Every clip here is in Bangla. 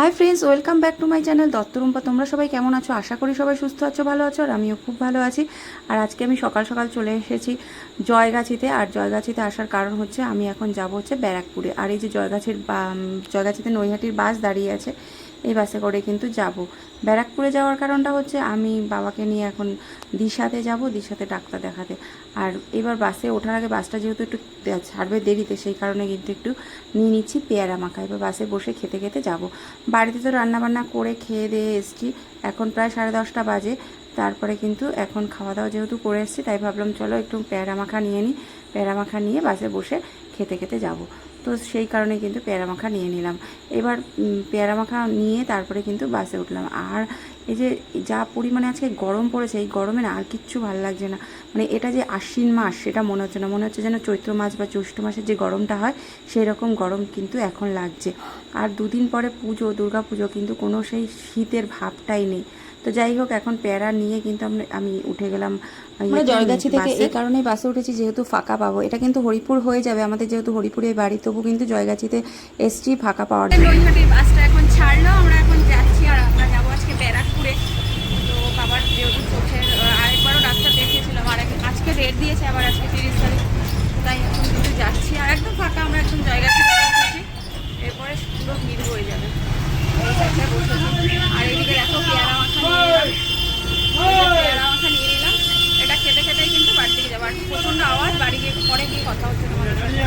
Welcome back to my channel Duttarumpa তোমরা সবাই কেমন আছো? আশা করি সবাই সুস্থ আছো, ভালো আছো, আর আমিও খুব ভালো আছি। আর আজকে আমি সকাল সকাল চলে এসেছি জয়গাছিতে, আর জয়গাছিতে আসার কারণ হচ্ছে আমি এখন যাব হচ্ছে ব্যারাকপুরে। আর এই যে জয়গাছির জয়গাছিতে নৈহাটির বাস দাঁড়িয়ে আছে এই বাসে করে কিন্তু যাব। ব্যারাকপুরে যাওয়ার কারণটা হচ্ছে আমি বাবাকে নিয়ে এখন দিশাতে যাব, দিশাতে ডাক্তার দেখাতে। আর এবার বাসে ওঠার আগে বাসটা যেহেতু একটু ছাড়বে দেরিতে, সেই কারণে কিন্তু একটু নিয়ে নিচ্ছি পেয়ারা মাখা। এবার বাসে বসে খেতে খেতে যাব। বাড়িতে তো রান্নাবান্না করে খেয়ে দিয়ে এসছি। এখন প্রায় সাড়ে দশটা বাজে। তারপরে কিন্তু এখন খাওয়া দাওয়া যেহেতু করে এসেছি, তাই ভাবলাম চলো একটু পেয়ারা মাখা নিয়ে নিই পেয়ারা মাখা নিয়ে বাসে বসে খেতে খেতে যাব। তো সেই কারণে কিন্তু পেয়ারা মাখা নিয়ে নিলাম। এবার পেয়ারা মাখা নিয়ে তারপরে কিন্তু বাসে উঠলাম। আর এই যে যা পরিমাণে আজকে গরম পড়েছে, এই গরমে না আর কিচ্ছু ভালো লাগছে না। মানে এটা যে আশ্বিন মাস, সেটা মনে হচ্ছে না। মনে হচ্ছে যেন চৈত্র মাস বা জ্যৈষ্ঠ মাসের যে গরমটা হয় সেই রকম গরম কিন্তু এখন লাগছে। আর দুদিন পরে পুজো দুর্গা পুজো কিন্তু কোনো সেই শীতের ভাবটাই নেই। তো যাই হোক এখন প্যারা নিয়ে কিন্তু আমরা আমি উঠে গেলাম আমরা জয়গাছি থেকে এই কারণেই বাসে উঠেছি যেহেতু ফাঁকা পাবো। এটা কিন্তু হরিপুর হয়ে যাবে আমাদের যেহেতু হরিপুরে বাড়ি তবু কিন্তু জয়গাছিতে এসছি ফাঁকা পাওয়ার জন্য। বাসটা এখন ছাড়লো আমরা এখন যাচ্ছি আর আমরা যাব আজকে ব্যারাকপুরে তো বাবার যেহেতু চোখের আহ, আরেকবারও ডাক্তার দেখিয়েছিলাম আর এক- আজকে ডেট দিয়েছে আবার আজকে তিরিশ তারিখ তো তাই এখন কিন্তু যাচ্ছি আর একদম ফাঁকা আমরা একদম জায়গা থেকে উঠেছি এরপরে পুরো ভিড় হয়ে যাবে এই জায়গায় বসেছি। আর এইদিকে দেখো পেয়ারা মাখা নিয়ে এলাম এই যে পেয়ারা মাখা নিয়ে নিলাম এটা খেতে খেতেই কিন্তু বাড়ি থেকে যাব আর প্রচণ্ড আওয়াজ বাড়ি গিয়ে পরে গিয়ে কথা হচ্ছে তোমাদের সাথে।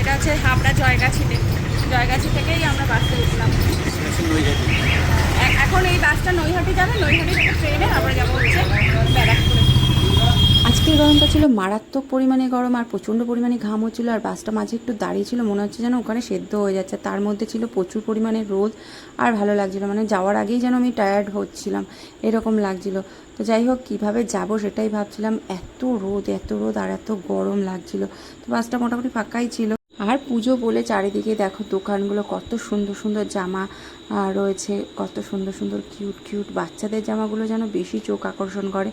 এটা হচ্ছে হাবড়া জয়গাছিতে জয়গাছি থেকেই আমরা বাসে উঠলাম। এখন এই বাসটা নৈহাটি যাবে, নৈহাটি থেকে ট্রেনে যাব হচ্ছে ব্যারাকপুরে। আজকের গরমটা ছিল মারাত্মক পরিমাণে গরম আর প্রচণ্ড পরিমাণে ঘাম হচ্ছিল আর বাসটা মাঝে একটু দাঁড়িয়ে ছিল, মনে হচ্ছে যেন ওখানে সেদ্ধ হয়ে যাচ্ছে। তার মধ্যে ছিল প্রচুর পরিমাণে রোদ আর ভালো লাগছিল মানে যাওয়ার আগেই যেন আমি টায়ার্ড হচ্ছিলাম, এরকম লাগছিল। তো যাই হোক, কীভাবে যাব সেটাই ভাবছিলাম, এত রোদ এত রোদ আর এত গরম লাগছিল। তো বাসটা মোটামুটি ফাঁকাই ছিল আর পুজো বলে চারিদিকে দেখো দোকানগুলো কত সুন্দর সুন্দর জামা রয়েছে, কত সুন্দর সুন্দর কিউট কিউট বাচ্চাদের জামাগুলো যেন বেশি চোখ আকর্ষণ করে।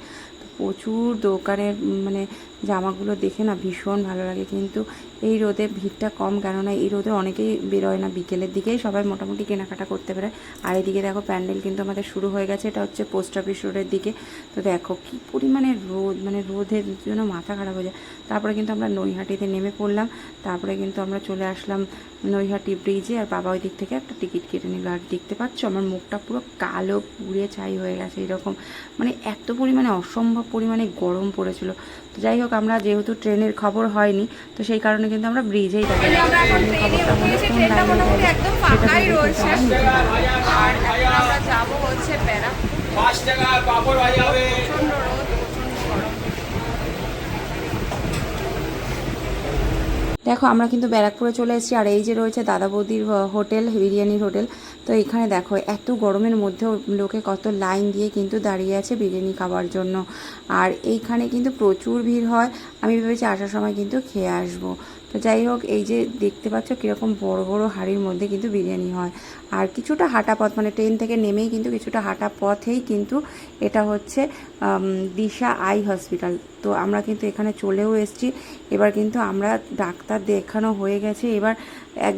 প্রচুর দোকানের মানে জামাগুলো দেখে না ভীষণ ভালো লাগে। কিন্তু এই রোদে ভিড়টা কম কেননা এই রোদে অনেকেই বেরোয় না, বিকেলের দিকেই সবাই মোটামুটি কেনাকাটা করতে পারে আর এদিকে দেখো প্যান্ডেল কিন্তু আমাদের শুরু হয়ে গেছে, এটা হচ্ছে পোস্ট অফিস রোডের দিকে। তো দেখো কি পরিমাণে রোদ মানে রোদের জন্য মাথা খারাপ হয়ে যায়। তারপরে কিন্তু আমরা নৈহাটিতে নেমে পড়লাম, তারপরে কিন্তু আমরা চলে আসলাম নৈহাটি ব্রিজে। আর বাবা ওই দিক থেকে একটা টিকিট কেটে নিল। আর দেখতে পাচ্ছ আমার মুখটা পুরো কালো, পুড়ে ছাই হয়ে গেছে এরকম। মানে এত পরিমাণে অসম্ভব পরিমাণে গরম পড়েছিল। তো যাই হোক আমরা যেহেতু ট্রেনের খবর হয়নি তো সেই কারণে কিন্তু আমরা ব্রিজেই থাকি দেখো আমরা কিন্তু ব্যারাকপুরে চলে এসেছি। আর এই যে রয়েছে দাদা বৌদির হোটেল বিরিয়ানির হোটেল। তো এখানে দেখো, এত গরমের মধ্যে লোকে কত লাইন দিয়ে কিন্তু দাঁড়িয়ে আছে বিরিয়ানি খাওয়ার জন্য। আর এইখানে কিন্তু প্রচুর ভিড় হয়। আমি ভেবেছি আসার সময় কিন্তু খেয়ে আসব। তো যাই হোক, এই যে দেখতে পাচ্ছ কীরকম বড় বড় হাঁড়ির মধ্যে কিন্তু বিরিয়ানি হয়। আর কিছুটা হাঁটা পথ মানে ট্রেন থেকে নেমেই কিন্তু কিছুটা হাঁটা পথেই কিন্তু এটা হচ্ছে দিশা আই হসপিটাল। তো আমরা কিন্তু এখানে চলেও এসেছি। এবার কিন্তু আমরা ডাক্তার দেখানো হয়ে গেছে। এবার এক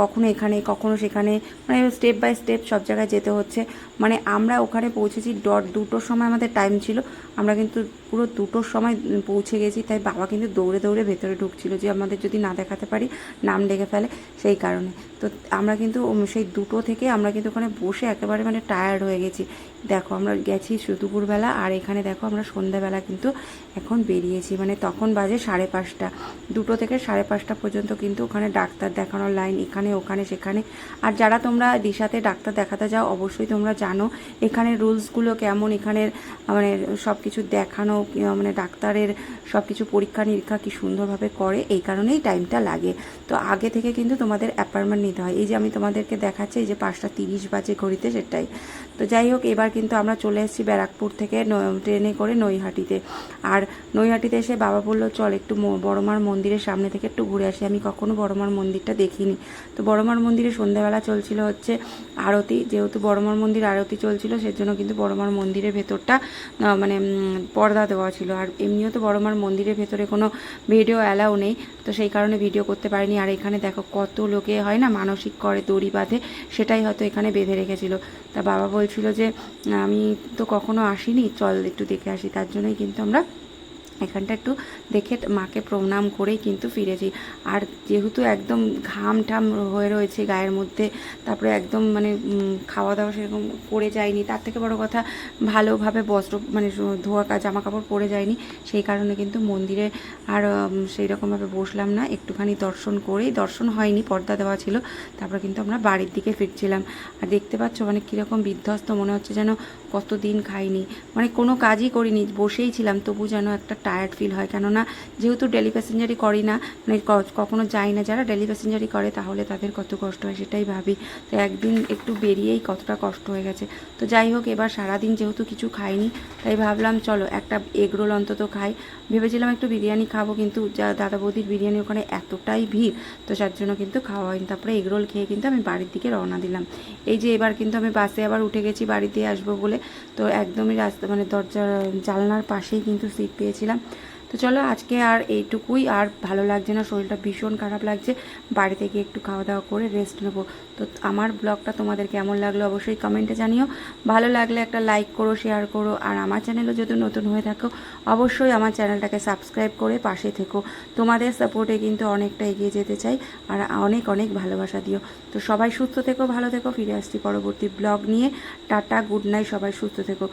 কখনো এখানে, কখনো সেখানে মানে স্টেপ বাই স্টেপ সব জায়গায় যেতে হচ্ছে। মানে আমরা ওখানে পৌঁছেছি ডট দুটোর সময় আমাদের টাইম ছিল। আমরা কিন্তু পুরো দুটোর সময় পৌঁছে গেছি। তাই বাবা কিন্তু দৌড়ে দৌড়ে ভেতরে ঢুকছিল যে আমাদের যদি না দেখাতে পারি নাম ডেকে ফেলে সেই কারণে। তো আমরা কিন্তু সেই দুটো থেকে আমরা কিন্তু ওখানে বসে একেবারে মানে টায়ার্ড হয়ে গেছি। দেখো, আমরা গেছি দুপুরবেলা আর এখানে দেখো আমরা সন্ধ্যাবেলা কিন্তু এখন বেরিয়েছি। মানে তখন বাজে সাড়ে পাঁচটা। দুটো থেকে সাড়ে পাঁচটা পর্যন্ত কিন্তু ওখানে ডাক্তার দেখানোর লাইন এখানে, ওখানে, সেখানে। আর যারা তোমরা দিশাতে ডাক্তার দেখাতে যাও, অবশ্যই তোমরা জানো এখানে রুলসগুলো কেমন। এখানের মানে সব কিছু দেখানো মানে ডাক্তারের সব কিছু পরীক্ষা নিরীক্ষা কি সুন্দরভাবে করে, এই কারণেই টাইমটা লাগে। তো আগে থেকে কিন্তু তোমাদের অ্যাপয়েন্টমেন্ট নিতে হয় এই যে আমি তোমাদেরকে দেখাচ্ছি, এই যে পাঁচটা তিরিশ বাজে ঘড়িতে সেটাই। তো যাই হোক, এবার কিন্তু আমরা চলে এসেছি ব্যারাকপুর থেকে ট্রেনে করে নৈহাটিতে। আর নৈহাটিতে এসে বাবা বলল, চল একটু বড়মার মন্দিরের সামনে থেকে একটু ঘুরে আসি। আমি কখনো বড়মার মন্দিরটা দেখিনি। তো বড়মার মন্দিরে সন্ধ্যাবেলা চলছিল হচ্ছে আরতি। যেহেতু বড়মার মন্দির আরতি চলছিল, সেজন্য কিন্তু বড়মার মন্দিরের ভেতরটা মানে পর্দা দেওয়া ছিল। আর এমনিও তো বড়মার মন্দিরের ভেতরে কোনো ভিডিও অ্যালাউ নেই। তো সেই কারণে ভিডিও করতে পারিনি। আর এখানে দেখো কত লোকে হয় না মানসিক করে, দড়ি বাঁধে, সেটাই হয়তো এখানে বেঁধে রেখেছিল। তা বাবা বলছিল যে, আমি তো কখনো আসিনি, চল একটু দেখে আসি। তার জন্যই কিন্তু আমরা এখানটা একটু দেখে মাকে প্রণাম করেই কিন্তু ফিরেছি। আর যেহেতু একদম ঘাম ঠাম হয়ে রয়েছে গায়ের মধ্যে, তারপরে একদম মানে খাওয়া দাওয়া সেরকম করে যায়নি। তার থেকে বড় কথা, ভালোভাবে বস্ত্র মানে ধোয়া জামা কাপড় পরে যায়নি। সেই কারণে কিন্তু মন্দিরে আর সেই রকমভাবে বসলাম না। একটুখানি দর্শন করেই, দর্শন হয়নি, পর্দা দেওয়া ছিল। তারপরে কিন্তু আমরা বাড়ির দিকে ফিরছিলাম। আর দেখতে পাচ্ছ মানে কীরকম বিধ্বস্ত, মনে হচ্ছে যেন কতদিন খাইনি। মানে কোনো কাজই করিনি, বসেই ছিলাম। তবু যেন একটা টায়ার্ড ফিল হয়। কেননা যেহেতু ডেলি প্যাসেঞ্জারই করি না মানে কখনো যাই না, যারা ডেলি প্যাসেঞ্জারই করে তাহলে তাদের কত কষ্ট হয় সেটাই ভাবি। তো একদিন একটু বেরিয়েই কতটা কষ্ট হয়ে গেছে। তো যাই হোক, এবার সারাদিন যেহেতু কিছু খাইনি, তাই ভাবলাম চলো একটা এগরোল অন্তত খাই। ভেবেছিলাম একটু বিরিয়ানি খাব, কিন্তু যা দাদা বৌদির বিরিয়ানি ওখানে এতটাই ভিড়, তো যার জন্য কিন্তু খাওয়া হয়নি। তারপরে এগরোল খেয়ে কিন্তু আমি বাড়ির দিকে রওনা দিলাম। এই যে এবার কিন্তু আমি বাসে আবার উঠে গেছি বাড়িতে আসব বলে। তো একদমই রাস্তা মানে দরজার জানলার পাশেই কিন্তু সিট পেয়েছিলাম। তো চলো আজকে আর এইটুকুই, আর ভালো লাগছে না, শরীরটা ভীষণ খারাপ লাগছে বাড়িতে গিয়ে একটু খাওয়া দাওয়া করে রেস্ট নেব। তো আমার ব্লগটা তোমাদের কেমন লাগল অবশ্যই কমেন্টে জানিও। ভালো লাগলে একটা লাইক করো শেয়ার করো, আর আমার চ্যানেলও যদি নতুন হয়ে থাকো, অবশ্যই আমার চ্যানেলটাকে সাবস্ক্রাইব করে পাশে থেকো। তোমাদের সাপোর্টে কিন্তু অনেকটা এগিয়ে যেতে চাই, আর অনেক অনেক ভালোবাসা দিও। তো সবাই সুস্থ থেকো, ভালো থেকো, ফিরে আসছি পরবর্তী ব্লগ নিয়ে। টাটা গুড নাইট সবাই সুস্থ থেকো।